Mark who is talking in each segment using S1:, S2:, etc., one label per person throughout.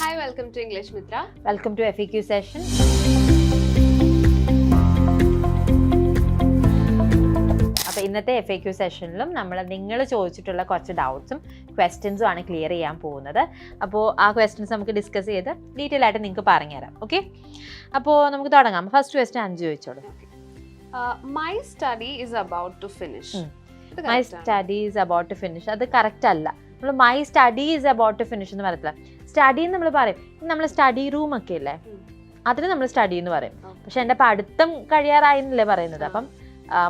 S1: Hi welcome to English Mitra
S2: welcome to F session. Q session അപ്പോൾ ഇന്നത്തെ F A Q സെഷനിലും നമ്മൾ നിങ്ങൾ ചോദിച്ചിട്ടുള്ള കുറച്ച് ഡൗട്ട്സും ക്വസ്റ്റ്യൻസും ആണ് ക്ലിയർ ചെയ്യാൻ പോകുന്നത്. അപ്പോൾ ആ ക്വസ്റ്റ്യൻസ് നമുക്ക് ഡിസ്കസ് ചെയ്ത് ഡീറ്റെയിൽ ആയിട്ട് നിങ്ങൾക്ക് പറഞ്ഞുതരാം ഓക്കെ അപ്പോൾ നമുക്ക് തുടങ്ങാം. ഫസ്റ്റ് ക്വസ്റ്റ്യൻ അഞ്ച് ചോദിച്ചോളൂ.
S1: My study is about to finish.
S2: My study is about to finish അത് കറക്റ്റ് അല്ല. നമ്മൾ my study is about to finish എന്ന് പറയത്തില്ല സ്റ്റഡി എന്ന് നമ്മൾ പറയും. നമ്മൾ സ്റ്റഡി റൂം ഒക്കെ
S1: അല്ലേ.
S2: അതിന് നമ്മൾ സ്റ്റഡി എന്ന് പറയും. പക്ഷെ എന്റെ പഠിത്തം കഴിയാറായി എന്നല്ലേ പറയുന്നത്. അപ്പം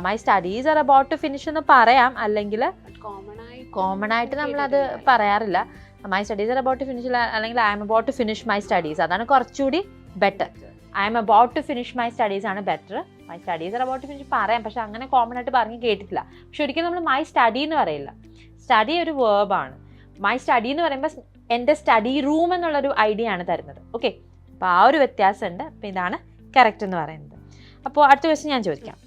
S2: my studies are about to finish എന്ന് പറയാം. അല്ലെങ്കിൽ
S1: കോമൺ ആയി
S2: കോമൺ ആയിട്ട് നമ്മളത് പറയാറില്ല. My studies are about to finish അല്ലെങ്കിൽ I'm about to finish my studies അതാണ് കുറച്ചുകൂടി better I'm about to finish my studies ആണ് better my studies are about to finish പറയാം. പക്ഷെ അങ്ങനെ കോമൺ ആയിട്ട് പറഞ്ഞ് കേട്ടിട്ടില്ല. പക്ഷെ ഒരിക്കലും നമ്മൾ മൈ സ്റ്റഡി എന്ന് പറയില്ല. സ്റ്റഡി ഒരു വേർബാണ് മൈ സ്റ്റഡി എന്ന് പറയുമ്പോൾ എന്റെ സ്റ്റഡി റൂം എന്നുള്ളൊരു ഐഡിയ ആണ് തരുന്നത്. ഓക്കെ അപ്പോൾ ആ ഒരു വ്യത്യാസമുണ്ട്. അപ്പോൾ ഇതാണ് കറക്റ്റ് എന്ന് പറയുന്നത്. അപ്പോൾ അടുത്ത ക്വസ്റ്റ്യൻ ഞാൻ ചോദിക്കാം.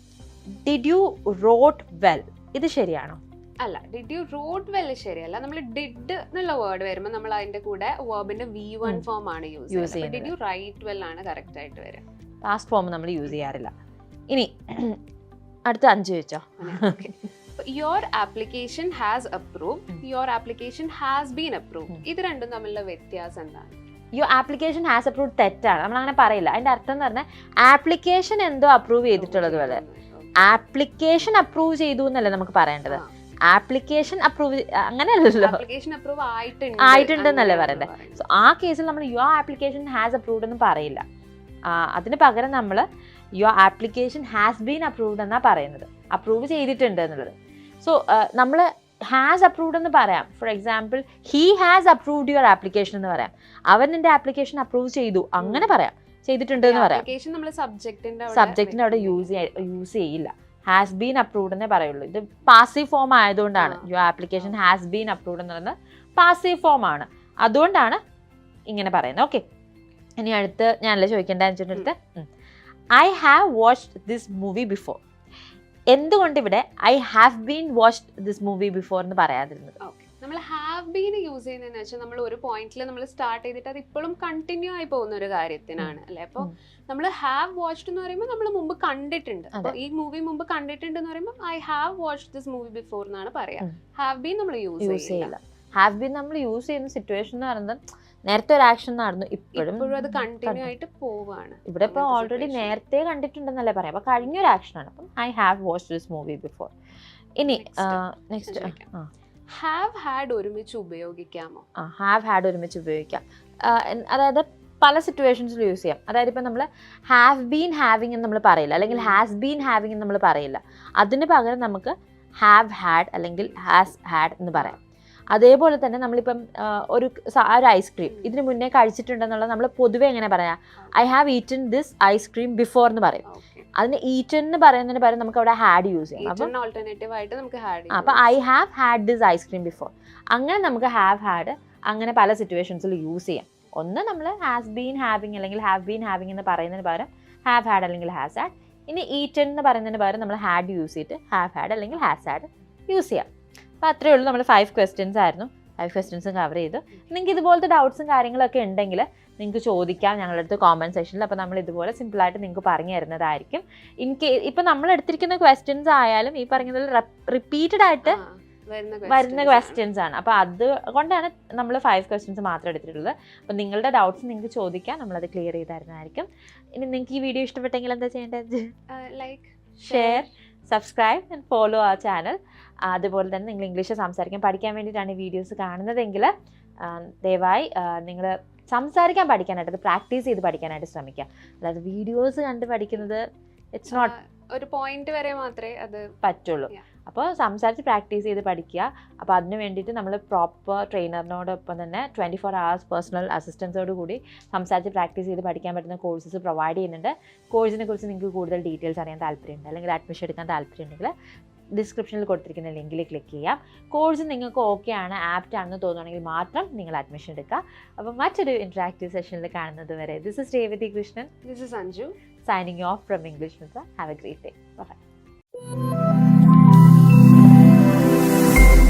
S2: ഡിഡ് യു റോട്ട് വെൽ ഇത് ശരിയാണോ?
S1: അല്ല ഡിഡ് യു റോഡ് വെൽ ശരിയല്ല. നമ്മൾ ഡിഡ് എന്നുള്ള വേർഡ് വരുമ്പോൾ നമ്മൾ അതിന്റെ കൂടെ വേർബിന്റെ വി വൺ ഫോം ആണ് യൂസ് ചെയ്യുന്നത്. ഡിഡ് യു റൈറ്റ് വെൽ ആണ് കറക്റ്റ് ആയിട്ട് വരിക.
S2: പാസ്റ്റ് ഫോം നമ്മൾ യൂസ് ചെയ്യാറില്ല. ഇനി അടുത്ത അഞ്ച് ചോദിച്ചോ?
S1: Your application has approve. Your application has been approve. ഇത് രണ്ടും തമ്മിലുള്ള വ്യത്യാസം എന്താണ്?
S2: യു ആപ്ലിക്കേഷൻ ഹാസ് അപ്രൂവ് തെറ്റാണ്. നമ്മൾ അങ്ങനെ പറയില്ല. അതിന്റെ അർത്ഥം എന്ന് പറഞ്ഞാൽ ആപ്ലിക്കേഷൻ എന്തോ അപ്രൂവ് ചെയ്തിട്ടുള്ളത് പോലെ. ആപ്ലിക്കേഷൻ അപ്രൂവ് ചെയ്തു എന്നല്ലേ നമുക്ക് പറയേണ്ടത്? ആപ്ലിക്കേഷൻ അപ്രൂവ് അങ്ങനെയല്ലല്ലോ.
S1: ആയിട്ടുണ്ട്.
S2: ആയിട്ടുണ്ടെന്നല്ലേ
S1: എന്നല്ലേ
S2: പറയണ്ടേ? സോ ആ കേസിൽ നമ്മൾ യുവർ ആപ്ലിക്കേഷൻ ഹാസ് അപ്രൂവ്ഡ് എന്ന് പറയില്ല. അതിന് പകരം നമ്മൾ your application has been approved എന്നാണ് പറയുന്നത്. അപ്രൂവ് ചെയ്തിട്ടുണ്ട് എന്നുള്ളത്. സോ നമ്മൾ ഹാസ് അപ്രൂവ്ഡ് എന്ന് പറയാം. For example he has approved your application എന്ന് പറയാം. അവൻ നിന്റെ ആപ്ലിക്കേഷൻ അപ്രൂവ് ചെയ്തു. അങ്ങനെ പറയാം. ചെയ്തിട്ടുണ്ട് എന്ന് പറയാം.
S1: സബ്ജക്റ്റിന്റെ
S2: സബ്ജക്റ്റിന് അവിടെ യൂസ് യൂസ് ചെയ്യില്ല. ഹാസ് ബീൻ അപ്രൂവ്ഡ് എന്നേ പറയുള്ളൂ. ഇത് പാസീവ് ഫോം ആയതുകൊണ്ടാണ്. Your application has been approved എന്ന് പറയുന്നത് പാസീവ് ഫോം ആണ്. അതുകൊണ്ടാണ് ഇങ്ങനെ പറയുന്നത്. ഓക്കെ ഇനി അടുത്ത് ഞാനല്ലേ ചോദിക്കേണ്ട അടുത്ത്. I have watched this movie before എന്തുകൊണ്ട് ഇവിടെ I have been watched this movie before എന്ന് പറയാതിരുന്നത്?
S1: നമ്മൾ ഹാവ് ബീൻ യൂസ് ചെയ്യുന്നതെന്ന് വെച്ചാൽ നമ്മൾ ഒരു പോയിന്റിൽ നമ്മൾ സ്റ്റാർട്ട് ചെയ്തിട്ട് അത് ഇപ്പോഴും കണ്ടിന്യൂ ആയി പോകുന്ന ഒരു കാര്യത്തിനാണ് അല്ലെ? അപ്പോൾ. നമ്മൾ ഹാവ് വാച്ച്ഡ് എന്ന് പറയുമ്പോൾ നമ്മൾ മുമ്പ് കണ്ടിട്ടുണ്ട്. അപ്പോൾ ഈ മൂവി മുമ്പ് കണ്ടിട്ടുണ്ട് എന്ന് പറയുമ്പോൾ I have watched this movie before എന്നാണ് പറയാ. ഹാവ് ബീൻ നമ്മൾ യൂസ്
S2: യൂസ് ചെയ്യില്ല. ഹാവ് ബീൻ നമ്മൾ യൂസ് ചെയ്യുന്ന സിറ്റുവേഷൻ എന്ന് പറയുന്നത് നേരത്തെ ഒരു ആക്ഷൻ നടന്നു. ഇപ്പോഴും
S1: അത് കണ്ടിന്യൂ ആയിട്ട് പോവാണ്.
S2: ഇവിടെ ഇപ്പോൾ ഓൾറെഡി നേരത്തെ കണ്ടിട്ടുണ്ടെന്നല്ലേ പറയാം. അപ്പോൾ കഴിഞ്ഞൊരു ആക്ഷനാണ് അപ്പം I have watch this movie before ഇനി നെക്സ്റ്റ്.
S1: ഹാവ് ഹാഡ് ഒരുമിച്ച് ഉപയോഗിക്കാമോ?
S2: ആ ഹാവ് ഹാഡ് ഒരുമിച്ച് ഉപയോഗിക്കാം. അതായത് പല സിറ്റുവേഷൻസിൽ യൂസ് ചെയ്യാം. അതായത് ഇപ്പം നമ്മൾ ഹാവ് ബീൻ ഹാവിങ് എന്ന് നമ്മൾ പറയില്ല. അല്ലെങ്കിൽ ഹാസ് ബീൻ ഹാവിങ് എന്ന് നമ്മൾ പറയില്ല. അതിന് പകരം നമുക്ക് ഹാവ് ഹാഡ് അല്ലെങ്കിൽ ഹാസ് ഹാഡ് എന്ന് പറയാം. അതേപോലെ തന്നെ നമ്മളിപ്പം ഒരു ഒരു ഐസ്ക്രീം. ഇതിന് മുന്നേ കഴിച്ചിട്ടുണ്ടെന്നുള്ള നമ്മൾ പൊതുവേ എങ്ങനെ പറയാം? I have eaten this ice cream before എന്ന് പറയും. അതിന് ഈറ്റൻ എന്ന് പറയുന്നതിന് പകരം നമുക്ക് അവിടെ ഹാഡ് യൂസ് ചെയ്യാം. അപ്പം
S1: ഈറ്റൺ ഓൾട്ടർനേറ്റീവ് ആയിട്ട് നമുക്ക് ഹാഡ്
S2: അപ്പം I have had this ice cream before അങ്ങനെ നമുക്ക് ഹാവ് ഹാഡ് അങ്ങനെ പല സിറ്റുവേഷൻസിൽ യൂസ് ചെയ്യാം. ഒന്ന് നമ്മൾ ഹാസ് ബീൻ ഹാവിങ് അല്ലെങ്കിൽ ഹാവ് ബീൻ ഹാവിങ് എന്ന് പറയുന്നതിന് പകരം ഹാവ് ഹാഡ് അല്ലെങ്കിൽ ഹാസ് ഹാഡ് ഇനി ഈറ്റൻ എന്ന് പറയുന്നതിന് പകരം നമ്മൾ ഹാഡ് യൂസ് ചെയ്തിട്ട് ഹാവ് ഹാഡ് അല്ലെങ്കിൽ ഹാസ് ഹാഡ് യൂസ് ചെയ്യാം. അപ്പോൾ അത്രയേ ഉള്ളൂ നമ്മൾ ഫൈവ് ക്വസ്റ്റ്യൻസ് ആയിരുന്നു. ഫൈവ് ക്വസ്റ്റ്യൻസും കവർ ചെയ്തു. നിങ്ങൾക്ക് ഇതുപോലത്തെ ഡൗട്ട്സും കാര്യങ്ങളൊക്കെ ഉണ്ടെങ്കിൽ നിങ്ങൾക്ക് ചോദിക്കാം ഞങ്ങളുടെ അടുത്ത് കോമന്റ് സെക്ഷനിൽ അപ്പോൾ നമ്മൾ ഇതുപോലെ സിമ്പിളായിട്ട് നിങ്ങൾക്ക് പറഞ്ഞു തരുന്നതായിരിക്കും. ഇൻ കേ ഇപ്പം നമ്മൾ എടുത്തിരിക്കുന്ന ക്വസ്റ്റ്യൻസ് ആയാലും ഈ പറഞ്ഞതിൽ റിപ്പീറ്റഡ് ആയിട്ട് വരുന്ന ക്വസ്റ്റ്യൻസ് ആണ്. അപ്പോൾ അതുകൊണ്ടാണ് നമ്മൾ ഫൈവ് ക്വസ്റ്റ്യൻസ് മാത്രം എടുത്തിട്ടുള്ളത്. അപ്പോൾ നിങ്ങളുടെ ഡൗട്ട്സ് നിങ്ങൾക്ക് ചോദിക്കാം. നമ്മളത് ക്ലിയർ ചെയ്ത് തരുന്നതായിരിക്കും. ഇനി നിങ്ങൾക്ക് ഈ വീഡിയോ ഇഷ്ടപ്പെട്ടെങ്കിൽ എന്താ ചെയ്യേണ്ടത്?
S1: Like
S2: share subscribe and follow ആ ചാനൽ അതുപോലെ തന്നെ നിങ്ങൾ ഇംഗ്ലീഷ് സംസാരിക്കാൻ പഠിക്കാൻ വേണ്ടിയിട്ടാണ് ഈ വീഡിയോസ് കാണുന്നതെങ്കിൽ ദയവായി നിങ്ങൾ സംസാരിക്കാൻ പഠിക്കാനായിട്ട് അത് പ്രാക്ടീസ് ചെയ്ത് പഠിക്കാനായിട്ട് ശ്രമിക്കുക. അതായത് വീഡിയോസ് കണ്ട് പഠിക്കുന്നത് ഇറ്റ്സ് നോട്ട്
S1: ഒരു പോയിന്റ് വരെ മാത്രമേ അത്
S2: പറ്റുള്ളൂ. അപ്പോൾ സംസാരിച്ച് പ്രാക്ടീസ് ചെയ്ത് പഠിക്കുക. അപ്പോൾ അതിന് വേണ്ടിയിട്ട് നമ്മൾ പ്രോപ്പർ ട്രെയിനറിനോടൊപ്പം തന്നെ ട്വന്റി ഫോർ അവേഴ്സ് പേഴ്സണൽ അസിസ്റ്റൻസോട് കൂടി സംസാരിച്ച് പ്രാക്ടീസ് ചെയ്ത് പഠിക്കാൻ പറ്റുന്ന കോഴ്സസ് പ്രൊവൈഡ് ചെയ്യുന്നുണ്ട്. കോഴ്സിനെ കുറിച്ച് നിങ്ങൾക്ക് കൂടുതൽ ഡീറ്റെയിൽസ് അറിയാൻ താല്പര്യമുണ്ട്. അല്ലെങ്കിൽ അഡ്മിഷൻ എടുക്കാൻ താല്പര്യമുണ്ടെങ്കിൽ ഡിസ്ക്രിപ്ഷനിൽ കൊടുത്തിരിക്കുന്ന ലിങ്കിൽ ക്ലിക്ക് ചെയ്യാം. കോഴ്സ് നിങ്ങൾക്ക് ഓക്കെ ആണ് ആപ്റ്റ് ആണെന്ന് തോന്നുകയാണെങ്കിൽ മാത്രം നിങ്ങൾ അഡ്മിഷൻ എടുക്കുക. അപ്പോൾ മറ്റൊരു ഇൻട്രാക്റ്റീവ് സെഷനിൽ കാണുന്നത് വരെ. This is Revathi Krishnan
S1: this is Anju
S2: signing off from English Mitra have a great day bye